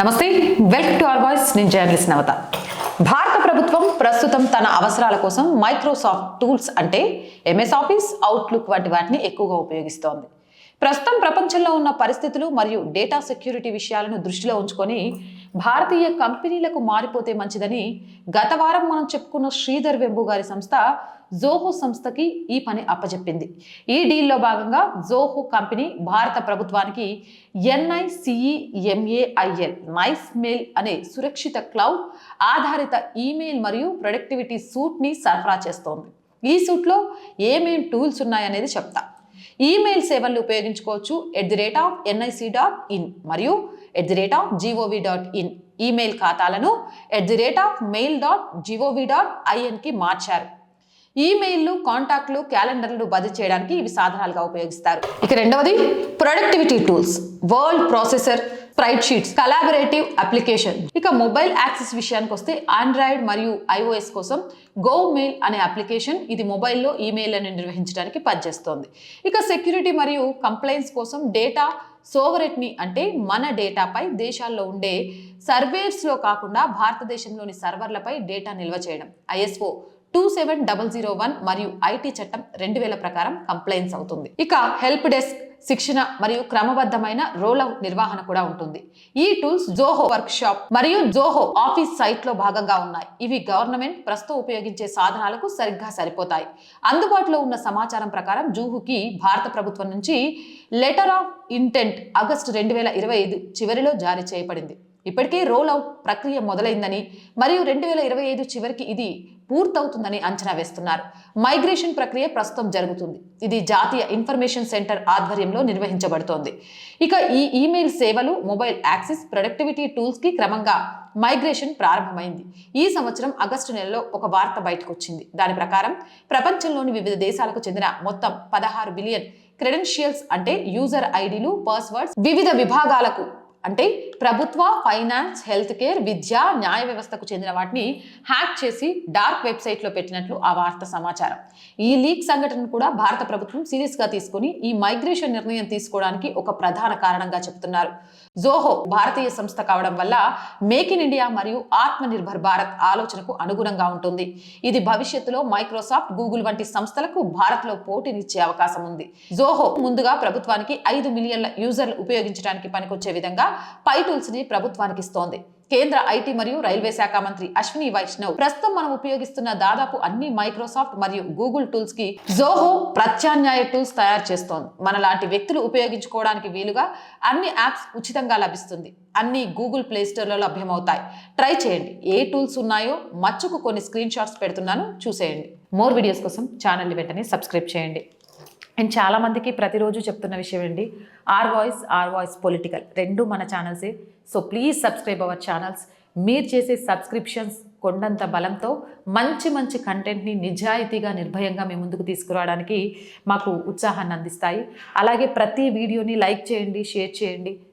నమస్తే. Welcome to R voice. నేను journalist Navatha. భారత ప్రభుత్వం ప్రస్తుతం తన అవసరాల కోసం మైక్రోసాఫ్ట్ టూల్స్ అంటే ఎంఎస్ ఆఫీస్ అవుట్లుక్ వంటి వాటిని ఎక్కువగా ఉపయోగిస్తోంది. ప్రస్తుతం ప్రపంచంలో ఉన్న పరిస్థితులు మరియు డేటా సెక్యూరిటీ విషయాలను దృష్టిలో ఉంచుకొని భారతీయ కంపెనీలకు మారిపోతే మంచిదని గత వారం మనం చెప్పుకున్న శ్రీధర్ వెంబు గారి సంస్థ జోహో సంస్థకి ఈ పని అప్పచెప్పింది ఈ డీల్లో భాగంగా జోహో కంపెనీ భారత ప్రభుత్వానికి ఎన్ఐసిఈఎంఏఐఎల్ నైస్ మెయిల్ అనే సురక్షిత క్లౌడ్ ఆధారిత ఈమెయిల్ మరియు ప్రొడక్టివిటీ సూట్ని సరఫరా చేస్తోంది. ఈ సూట్లో ఏమేం టూల్స్ ఉన్నాయనేది చెప్తా. ఈమెయిల్ సేవలను ఉపయోగించుకోవచ్చు at the rate of NIC dot in మరియు at the rate of GOV dot in email ఖాతాలను at the rate of mail dot GOV dot ఐఎన్కి మార్చారు. ఈమెయిల్లు కాంటాక్ట్లు క్యాలెండర్లు బదిలీ చేయడానికి ఇవి సాధనాలుగా ఉపయోగిస్తారు. ఇక రెండవది productivity tools world processor spreadsheets collaborative application ఇక మొబైల్ యాక్సెస్ విషయానికి వస్తే ఆండ్రాయిడ్ మరియు ఐఓఎస్ కోసం గో మెయిల్ అనే అప్లికేషన్ ఇది మొబైల్లో ఈమెయిల్లను నిర్వహించడానికి పనిచేస్తోంది. ఇక సెక్యూరిటీ మరియు కంప్లైంట్స్ కోసం డేటా సోవరెట్ని అంటే మన డేటాపై దేశాల్లో ఉండే సర్వేర్స్లో కాకుండా భారతదేశంలోని సర్వర్లపై డేటా నిల్వ చేయడం ISO two seven double zero one మరియు ఐటీ చట్టం రెండు వేల ప్రకారం కంప్లైంట్స్ అవుతుంది. ఇక హెల్ప్ డెస్క్ శిక్షణ మరియు క్రమబద్ధమైన రోల్ అవుట్ నిర్వహణ కూడా ఉంటుంది. ఈ టూల్స్ జోహో వర్క్ షాప్ మరియు జోహో ఆఫీస్ సైట్లో భాగంగా ఉన్నాయి. ఇవి గవర్నమెంట్ ప్రస్తుతం ఉపయోగించే సాధనాలకు సరిగ్గా సరిపోతాయి. అందుబాటులో ఉన్న సమాచారం ప్రకారం జూహుకి భారత ప్రభుత్వం నుంచి లెటర్ ఆఫ్ ఇంటెంట్ ఆగస్టు రెండు వేల ఇరవై ఐదు చివరిలో జారీ చేయబడింది. ఇప్పటికే రోల్ అవుట్ ప్రక్రియ మొదలైందని మరియు రెండు వేల ఇరవై ఐదు చివరికి ఇది పూర్తవుతుందని అంచనా వేస్తున్నారు. మైగ్రేషన్ ప్రక్రియ ప్రస్తుతం జరుగుతుంది. ఇది జాతీయ ఇన్ఫర్మేషన్ సెంటర్ ఆధ్వర్యంలో నిర్వహించబడుతోంది. ఇక ఈ ఈమెయిల్ సేవలు మొబైల్ యాక్సెస్ ప్రొడక్టివిటీ టూల్స్కి క్రమంగా మైగ్రేషన్ ప్రారంభమైంది. ఈ సంవత్సరం ఆగస్టు నెలలో ఒక వార్త బయటకు వచ్చింది దాని ప్రకారం ప్రపంచంలోని వివిధ దేశాలకు చెందిన మొత్తం పదహారు బిలియన్ క్రెడెన్షియల్స్ అంటే యూజర్ ఐడీలు పాస్వర్డ్స్ వివిధ విభాగాలకు అంటే ప్రభుత్వ ఫైనాన్స్ హెల్త్ కేర్ విద్య న్యాయ వ్యవస్థకు చెందిన వాటిని హ్యాక్ చేసి డార్క్ వెబ్సైట్లో పెట్టినట్లు ఆ వార్త సమాచారం. ఈ లీక్ సంఘటన కూడా భారత ప్రభుత్వం సీరియస్గా తీసుకుని ఈ మైగ్రేషన్ నిర్ణయం తీసుకోవడానికి ఒక ప్రధాన కారణంగా చెబుతున్నారు జోహో భారతీయ సంస్థ కావడం వల్ల మేక్ ఇన్ ఇండియా మరియు ఆత్మ నిర్భర్ భారత్ ఆలోచనకు అనుగుణంగా ఉంటుంది. ఇది భవిష్యత్తులో మైక్రోసాఫ్ట్ గూగుల్ వంటి సంస్థలకు భారత్లో పోటీనిచ్చే అవకాశం ఉంది. జోహో ముందుగా ప్రభుత్వానికి ఐదు మిలియన్ల యూజర్లు ఉపయోగించడానికి పనికొచ్చే విధంగా పై టూల్స్ని ప్రభుత్వానికి ఇస్తోంది. కేంద్ర ఐటీ మరియు రైల్వే శాఖ మంత్రి అశ్విని వైష్ణవ్ ప్రస్తుతం మనం ఉపయోగిస్తున్న దాదాపు అన్ని మైక్రోసాఫ్ట్ మరియు గూగుల్ టూల్స్కి జోహో ప్రత్యామ్నాయ టూల్స్ తయారు చేస్తోంది. మనలాంటి వ్యక్తులు ఉపయోగించుకోవడానికి వీలుగా అన్ని యాప్స్ ఉచితంగా లభిస్తుంది. అన్ని గూగుల్ ప్లే స్టోర్లో లభ్యమవుతాయి. ట్రై చేయండి. ఏ టూల్స్ ఉన్నాయో మచ్చుకు కొన్ని స్క్రీన్ షాట్స్ పెడుతున్నాను. చూసేయండి. మోర్ వీడియోస్ కోసం ఛానల్ని వెంటనే సబ్స్క్రైబ్ చేయండి. అండ్ చాలామందికి ప్రతిరోజు చెప్తున్న విషయం అండి R voice R voice political. రెండు మన ఛానల్సే. So please subscribe our channels. మీరు చేసే సబ్స్క్రిప్షన్స్ కొండంత బలంతో మంచి మంచి కంటెంట్ని నిజాయితీగా నిర్భయంగా మీ ముందుకు తీసుకురావడానికి మాకు ఉత్సాహాన్ని అందిస్తాయి. అలాగే ప్రతి వీడియోని లైక్ చేయండి షేర్ చేయండి.